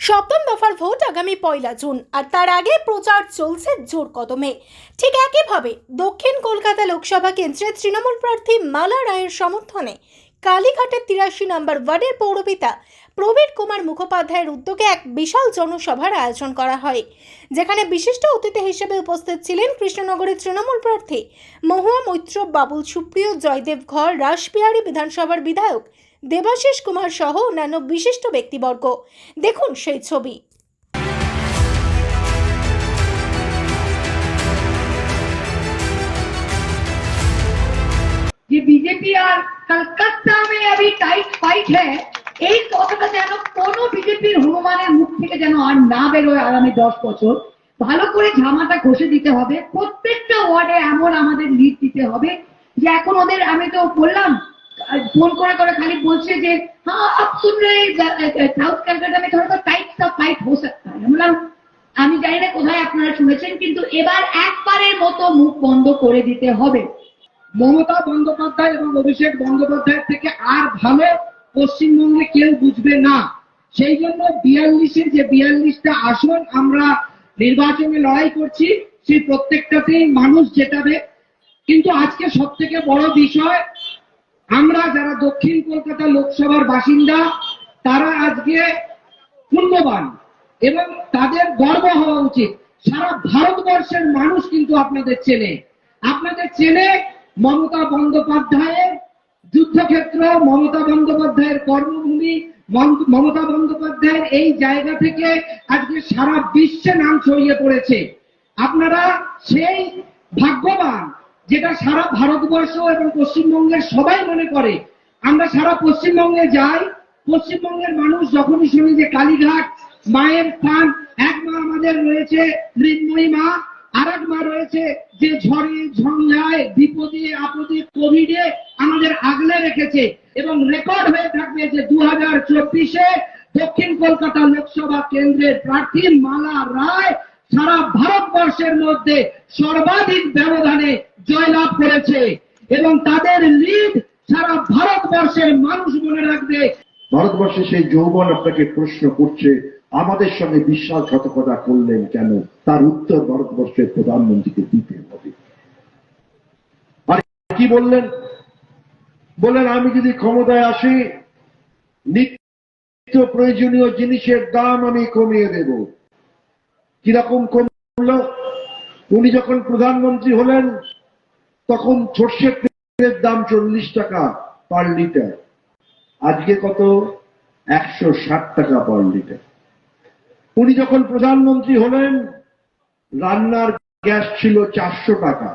সপ্তম দফার ভোট আগামী পয়লা জুন, আর তার আগে প্রচার চলছে জোর কদমে। ঠিক একইভাবে দক্ষিণ কলকাতা লোকসভা কেন্দ্রে তৃণমূল প্রার্থী মালা রায়ের সমর্থনে কালীঘাটের তিরাশি নম্বর ওয়ার্ডের পৌরপিতা প্রবীর কুমার মুখোপাধ্যায়ের উদ্যোগে এক বিশাল জনসভার আয়োজন করা হয়, যেখানে বিশিষ্ট অতিথি হিসেবে উপস্থিত ছিলেন কৃষ্ণনগরের তৃণমূল প্রার্থী মহুয়া মৈত্র, বাবুল সুপ্রিয়, জয়দেব ঘর, রাসবিহারী বিধানসভার বিধায়ক দেবাশিস কুমার সহ অন্যান্য বিশিষ্ট ব্যক্তিবর্গ দেখুন সেই ছবি যে বিজেপি আর কলকাতা মে अभी টাইট ফাইট है এই কথাটা যেন কোনো বিজেপির হনুমানের মুখ থেকে যেন আর না বেরোয় আগামী দশ বছর ভালো করে ঝামাটা ঘষে দিতে হবে প্রত্যেকটা ওয়ার্ডে এমন আমাদের লিড দিতে হবে যে এখন ওদের আমি তো বললাম ফোন করে করে খালি বলছে যে হ্যাঁ আপ শুন রে সাউথ মে থোড়া টাইট সা ফাইট হো সকতা হ্যায় আমি জানি না কোথায় আপনারা শুনেছেন, কিন্তু এবার একবারের মতো মুখ বন্ধ করে দিতে হবে। মমতা বন্দ্যোপাধ্যায় এবং অভিষেক বন্দ্যোপাধ্যায় থেকে আর ভালো পশ্চিমবঙ্গে কেউ বুঝবে না। সেই জন্য বিয়াল্লিশে যে বিয়াল্লিশটা আসন আমরা নির্বাচনে লড়াই করছি, সেই প্রত্যেকটাতেই মানুষ জেতাবে। কিন্তু আজকে সব থেকে বড় বিষয় আমরা যারা দক্ষিণ কলকাতা লোকসভার বাসিন্দা, তারা আজকে পুণ্যবান এবং তাদের গর্ব হওয়া উচিত। সারা ভারতবর্ষের মানুষ কিন্তু আপনাদের চেনে। আপনাদের চেনে মমতা বন্দ্যোপাধ্যায়ের যুদ্ধক্ষেত্র, মমতা বন্দ্যোপাধ্যায়ের কর্মভূমি মমতা বন্দ্যোপাধ্যায়ের এই জায়গা থেকে আজকে সারা বিশ্বে নাম ছড়িয়ে পড়েছে। আপনারা সেই ভাগ্যবান যেটা সারা ভারতবর্ষ এবং পশ্চিমবঙ্গের সবাই মনে করে। আমরা সারা পশ্চিমবঙ্গে যাই, পশ্চিমবঙ্গের মানুষ যখনই শুনি যে কালীঘাট মায়ের স্থান এক মা আমাদের রয়েছে মৃন্ময়ী মা আর এক মা রয়েছে যে ঝড়ে, ঝঞ্ঝায়, বিপদে, আপদে, কোভিডে আমাদের আগলে রেখেছে এবং রেকর্ড হয়ে থাকবে যে দু হাজার চব্বিশে দক্ষিণ কলকাতা লোকসভা কেন্দ্রের প্রার্থী মালা রায় সারা ভারতবর্ষের মধ্যে সর্বাধিক ব্যবধানে জয়লাভ করেছে এবং তাদের লিড সারা ভারতবর্ষের মানুষ মনে রাখবে। ভারতবর্ষে সেই যৌবন আপনাকে প্রশ্ন করছে, আমাদের সঙ্গে বিশ্বাসঘাতকতা করলেন কেন? তার উত্তর ভারতবর্ষের প্রধানমন্ত্রীকে দিতে হবে। আর, কি বললেন? বললেন, আমি যদি ক্ষমতায় আসি, নিত্য প্রয়োজনীয় জিনিসের দাম আমি কমিয়ে দেব। কীরকম কমল? উনি যখন প্রধানমন্ত্রী হলেন তখন সর্ষের তেলের দাম চল্লিশ টাকা পার লিটার আজকে কত? একশো ষাট টাকা পার লিটার উনি যখন প্রধানমন্ত্রী হলেন, রান্নার গ্যাস ছিল চারশো টাকা।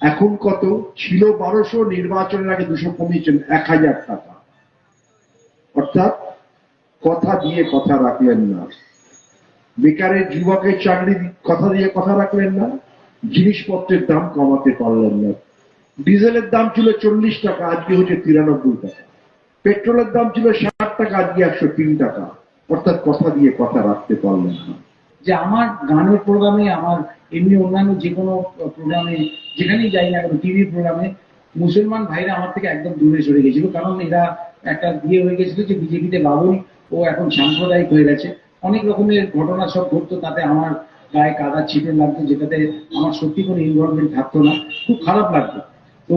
এখন কত? ছিল বারোশো, নির্বাচনের আগে দুশো কমিয়েছেন এক হাজার টাকা। অর্থাৎ কথা দিয়ে কথা রাখলেন না। বেকারের যুবকের চাকরি কথা দিয়ে কথা রাখলেন না। জিনিসপত্রের দাম কমাতে পারলেন না। ডিজেলের দাম ছিল চল্লিশ টাকা, আজকে হচ্ছে তিরানব্বই টাকা। পেট্রোলের দাম ছিল ষাট টাকা, আজকে একশো তিন টাকা। অর্থাৎ কথা দিয়ে কথা রাখতে পারলেন না। যে আমার গানের প্রোগ্রামে, আমার এমনি অন্যান্য যে কোনো প্রোগ্রামে, যেখানেই যাই না কেন, টিভি প্রোগ্রামে, মুসলমান ভাইরা আমার থেকে একদম দূরে সরে গেছিল। কারণ এরা একটা বিয়ে হয়ে গেছিল যে বিজেপিতে বাবুই ও এখন সাম্প্রদায়িক হয়ে গেছে। অনেক রকমের ঘটনা সব ঘটতো, তাতে আমার গায়ে কাদা ছিটে লাগতো যেটাতে আমার সত্যি কোনো ইনভলভমেন্ট থাকতো না। খুব খারাপ লাগতো। তো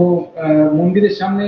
মন্দিরের সামনে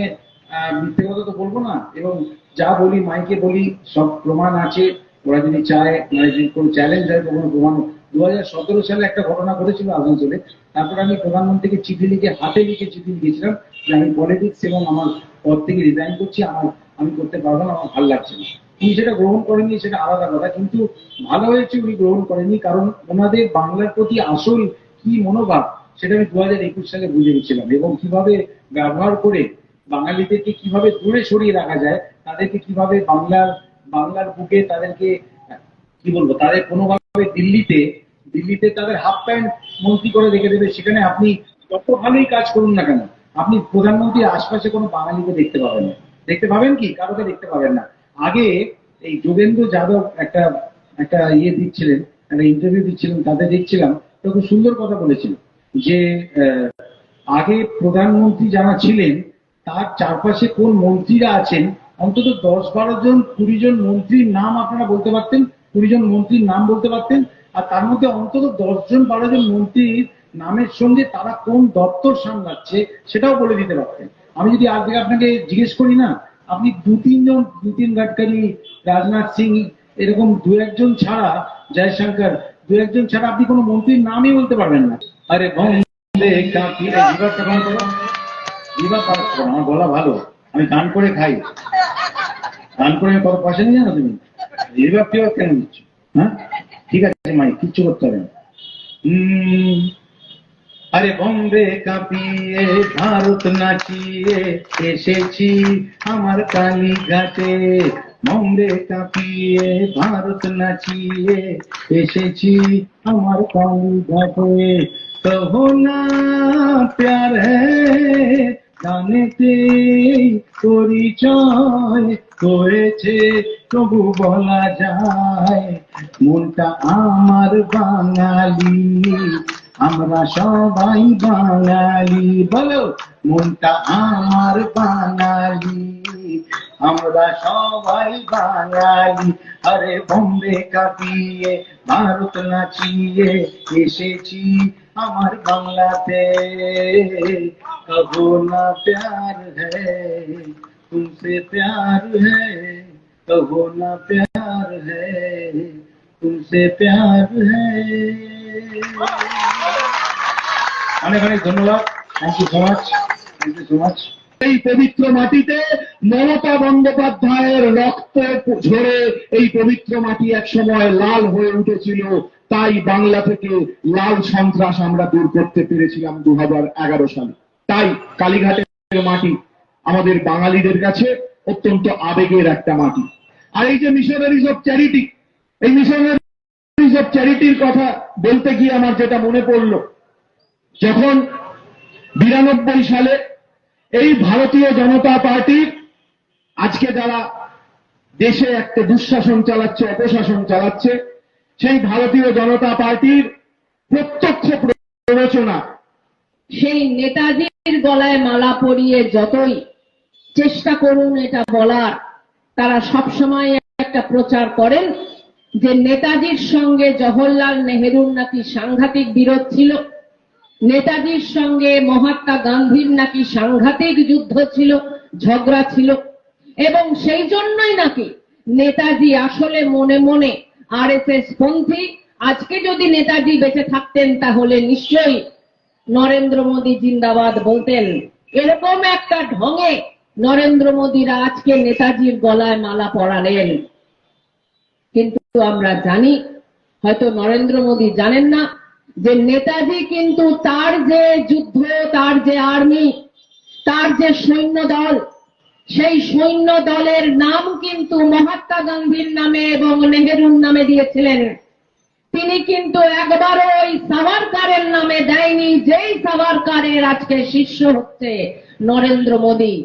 মিথ্যে কথা তো বলব না, এবং যা বলি, মাইকে বলি, সব প্রমাণ আছে। ওরা যদি চায় মানে যদি কোনো চ্যালেঞ্জ হয় কোনো প্রমাণ দু হাজার সতেরো সালে একটা ঘটনা ঘটেছিল আসানসোলে। তারপর আমি প্রধানমন্ত্রীকে চিঠি লিখে, হাতে লিখে চিঠি লিখেছিলাম যে আমি পলিটিক্স এবং আমার পদ থেকে রিজাইন করছি, আমার, আমি করতে পারব না, আমার ভালো লাগছে না। উনি সেটা গ্রহণ করেনি সেটা আলাদা কথা। কিন্তু ভালো হয়েছে উনি গ্রহণ করেনি কারণ ওনাদের বাংলার প্রতি আসল কি মনোভাব, সেটা আমি দু হাজার একুশ সালে বুঝে গেছিলাম। এবং কীভাবে ব্যবহার করে বাঙালিদেরকে কীভাবে দূরে সরিয়ে রাখা যায়, তাদেরকে কীভাবে বাংলার বাংলার বুকে তাদেরকে, কি বলব, তাদের কোনোভাবে দিল্লিতে দিল্লিতে তাদের হাফ প্যান্ট মন্ত্রী করে রেখে দেবে, সেখানে আপনি যত ভালোই কাজ করুন না কেন, আপনি প্রধানমন্ত্রীর আশপাশে কোনো বাঙালিকে দেখতে পাবেন না। দেখতে পাবেন কি? কারোকে দেখতে পাবেন না। আগে এই যোগেন্দ্র যাদব একটা একটা ইয়ে দিচ্ছিলেন, একটা ইন্টারভিউ দিচ্ছিলেন, তাতে দেখছিলাম, তো খুব সুন্দর কথা বলেছিলেন যে আগে প্রধানমন্ত্রী যারা ছিলেন, তার চারপাশে কোন মন্ত্রীরা আছেন, অন্তত দশ বারো জন, কুড়ি জন মন্ত্রীর নাম আপনারা বলতে পারতেন, কুড়ি জন মন্ত্রীর নাম বলতে পারতেন, আর তার মধ্যে অন্তত দশ জন বারো জন মন্ত্রীর নামের সঙ্গে তারা কোন দপ্তর সামলাচ্ছে, সেটাও বলে দিতে পারতেন। আমি যদি আজ থেকে আপনাকে জিজ্ঞেস করি না আপনি দু তিনজন নীতিন গাডকারি রাজনাথ সিং, এরকম দু একজন ছাড়া, জয়শঙ্কর, দু একজন ছাড়া আপনি কোনো মন্ত্রীর নামই বলতে পারবেন না। আরে বন্দে কাঁপি আমার গলা ভালো। আমি গান করে খাই। গান করে কত পয়সা নিয়ে জানো তুমি? রিভার টিভার কেন দিচ্ছ হ্যাঁ? ঠিক আছে মাই কিচ্ছু করতে হবে না। আরে বম্বে কাঁপিয়ে, ভারত নাচিয়ে, এসেছি আমার কালী ঘাটে বম্বে কাঁপিয়ে, ভারত নাচিয়ে, এসেছি আমার কালী ঘাটে কহো না প্যার গানেতে পরিচয় হয়েছে, তবু বলা যায়, মনটা আমার বাঙালি। আমরা সবাই বাঙালি বলো মনটা আমার বাঙালি আমরা সবাই বাঙালি আরে বম্বে কাঁপিয়ে ভারত নাচিয়ে এসেছি আমার বাংলাতে কবো না প্যার হ্যায় तुमसे प्यार है कहो ना प्यार है तुमसे प्यार है অনেক অনেক ধন্যবাদ thank you so much thank you so much এই পবিত্র মাটিতে মমতা বন্দ্যোপাধ্যায়ের রক্ত ঝরে এই পবিত্র মাটি এক সময় লাল হয়ে উঠেছিল। তাই বাংলা থেকে লাল সন্ত্রাস আমরা দূর করতে পেরেছিলাম দুহাজার এগারো সালে। তাই কালীঘাটের মাটি আমাদের বাঙালিদের কাছে অত্যন্ত আবেগের একটা মাটি। আর এই যে মিশনারিজ অফ চ্যারিটি এই মিশনারিজ অফ চ্যারিটির কথা বলতে গিয়ে আমার যেটা মনে পড়ল যখন বিরানব্বই সালে এই ভারতীয় জনতা পার্টির আজকে যারা দেশে একটা দুঃশাসন চালাচ্ছে, অপশাসন চালাচ্ছে, সেই ভারতীয় জনতা পার্টির প্রত্যক্ষ প্ররোচনা। সেই নেতাজির গলায় মালা পরিয়ে যতই চেষ্টা করুন এটা বলার, তারা সবসময় একটা প্রচার করেন যে নেতাজির সঙ্গে জওহরলাল নেহেরুর নাকি সাংঘাতিক বিরোধ ছিল। নেতাজির সঙ্গে মহাত্মা গান্ধীর নাকি সাংঘাতিক যুদ্ধ ছিল, ঝগড়া ছিল, এবং সেই জন্যই নাকি নেতাজি আসলে মনে মনে আর এস এস পন্থী। আজকে যদি নেতাজি বেঁচে থাকতেন, তাহলে নিশ্চয়ই নরেন্দ্র মোদী জিন্দাবাদ বলতেন। এরকম একটা ঢঙে নরেন্দ্র মোদীরা আজকে নেতাজির গলায় মালা পরালেন। কিন্তু আমরা জানি, হয়তো নরেন্দ্র মোদী জানেন না যে নেতাজি কিন্তু তার যে যুদ্ধ, তার যে আর্মি, তার যে সৈন্য দল সেই সৈন্য দলের নাম কিন্তু মহাত্মা গান্ধীর নামে এবং নেহেরুর নামে দিয়েছিলেন। তিনি কিন্তু একবারও ওই সাভারকারের নামে দেয়নি, যেই সাভারকারের আজকে শিষ্য হচ্ছে নরেন্দ্র মোদী।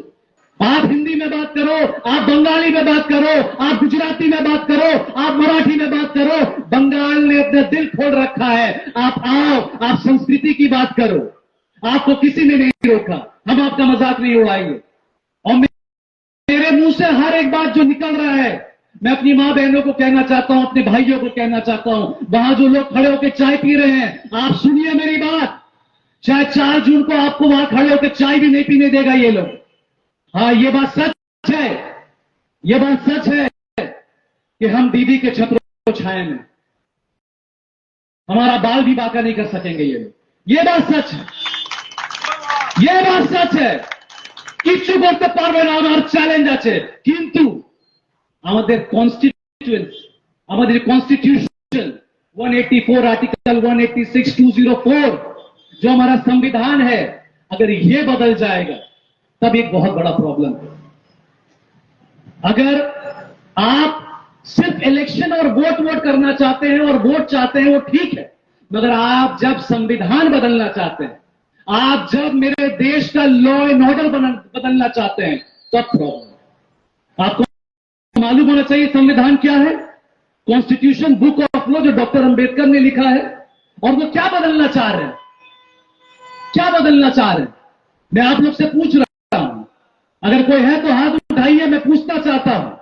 आप हिंदी में बात करो, आप बंगाली में बात करो, आप गुजराती में बात करो, आप मराठी में बात करो, बंगाल ने अपना दिल खोल रखा है। आप आओ, आप संस्कृति की बात करो। आपको किसी ने नहीं रोका। हम आपका मज़ाक नहीं उड़ाएँगे। और मेरे मुँह से हर एक बात जो निकल रहा है, मैं अपनी माँ बहनों को कहना चाहता हूँ, अपने भाइयों को कहना चाहता हूँ, वहाँ जो लोग खड़े होकर चाय पी रहे हैं, आप सुनिए मेरी बात। चाहे चार जून को आपको वहाँ खड़े होकर चाय भी नहीं पीने देगा ये लोग। हाँ ये बात सच है ये बात सच है कि हम दीदी के छत्रों छाए में हमारा बाल भी बाका नहीं कर सकेंगे ये लोग ये बात सच है ये बात सच है কিচ্ছু করতে পারবে না আমার চ্যালেঞ্জ আছে কিন্তু আমাদের কনস্টিটিউয়েন্স আমাদের कॉन्स्टिट्यूशन 184 आर्टिकल 186 204 जो हमारा संविधान है अगर ये बदल जाएगा तब एक बहुत बड़ा प्रॉब्लम है। अगर आप सिर्फ़ इलेक्शन और वोट वोट करना चाहते हैं और वोट चाहते हैं, वो ठीक है। मगर आप जब संविधान बदलना चाहते हैं, आप जब मेरे देश का लॉ एंड ऑर्डर बदलना चाहते हैं तब प्रॉब्लम आपको मालूम होना चाहिए संविधान क्या है? कॉन्स्टिट्यूशन बुक ऑफ़ लॉ जो डॉक्टर अंबेडकर ने लिखा है, और वो क्या बदलना चाह रहे हैं? क्या बदलना चाह रहे हैं? मैं आप लोग से पूछ रहा हूँ अगर कोई है तो हाथ उठाइए, मैं पूछना चाहता हूँ।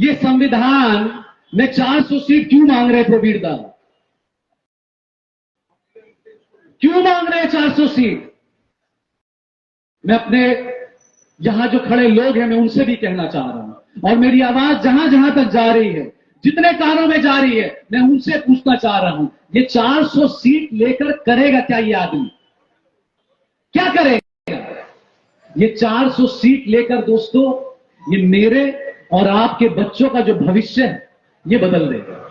ये संविधान में 400 सीट क्यों मांग रहे प्रवीण दा क्यों मांग रहे हैं 400 सीट? मैं अपने यहाँ जो खड़े लोग हैं, मैं उनसे भी कहना चाह रहा हूँ। और मेरी आवाज़ जहाँ जहाँ तक जा रही है, जितने कानों में जा रही है, मैं उनसे पूछना चाह रहा हूँ, ये 400 सीट लेकर करेगा क्या ये आदमी? क्या करेगा? ये 400 सीट लेकर दोस्तों, ये मेरे और आपके बच्चों का जो भविष्य है, ये बदल देगा।